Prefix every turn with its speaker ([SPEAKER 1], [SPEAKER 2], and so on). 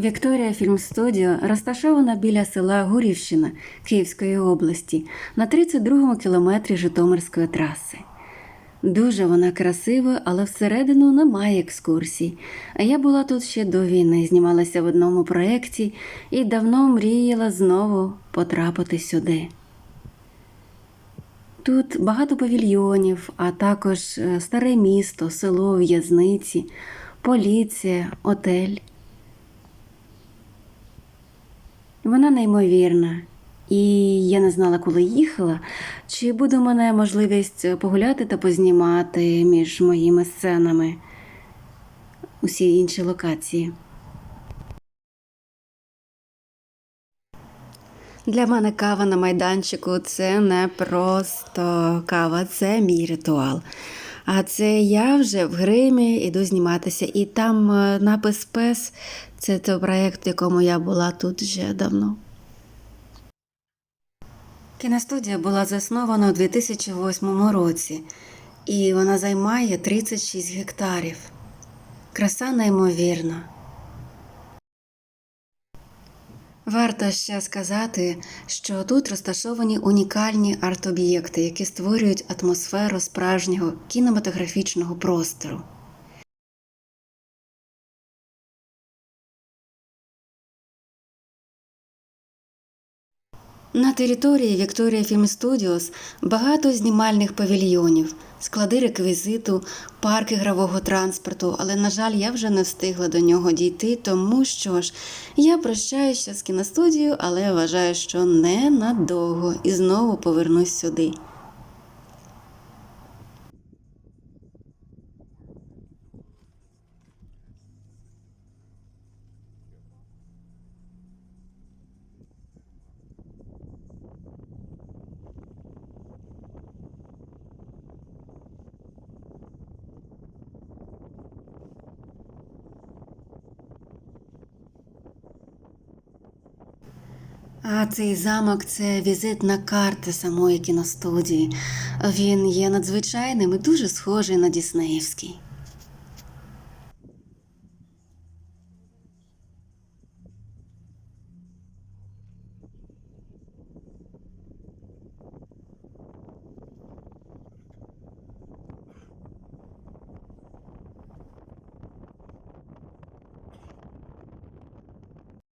[SPEAKER 1] Вікторія Фільмстудіо розташована біля села Гурівщина Київської області на 32-му кілометрі Житомирської траси. Дуже вона красива, але всередину немає екскурсій. А я була тут ще до війни, знімалася в одному проєкті і давно мріяла знову потрапити сюди. Тут багато павільйонів, а також е, старе місто, село, в'язниці, поліція, отель. Вона неймовірна. І я не знала, коли їхала, чи буде у мене можливість погуляти та познімати між моїми сценами усі інші локації. Для мене кава на майданчику це не просто кава, це мій ритуал. А це я вже в гримі іду зніматися. І там е, напис Пес це той проєкт, в якому я була тут вже давно. Кіностудія була заснована у 2008 році, і вона займає 36 гектарів. Краса неймовірна. Варто ще сказати, що тут розташовані унікальні арт-об'єкти, які створюють атмосферу справжнього кінематографічного простору. На території Вікторія Фільм Студіос багато знімальних павільйонів, склади реквізиту, парк ігрового транспорту, але, на жаль, я вже не встигла до нього дійти, тому що ж я прощаюся з кіностудією, але вважаю, що ненадовго і знову повернусь сюди. А цей замок це візитна карта самої кіностудії. Він є надзвичайним і дуже схожий на Діснеївський.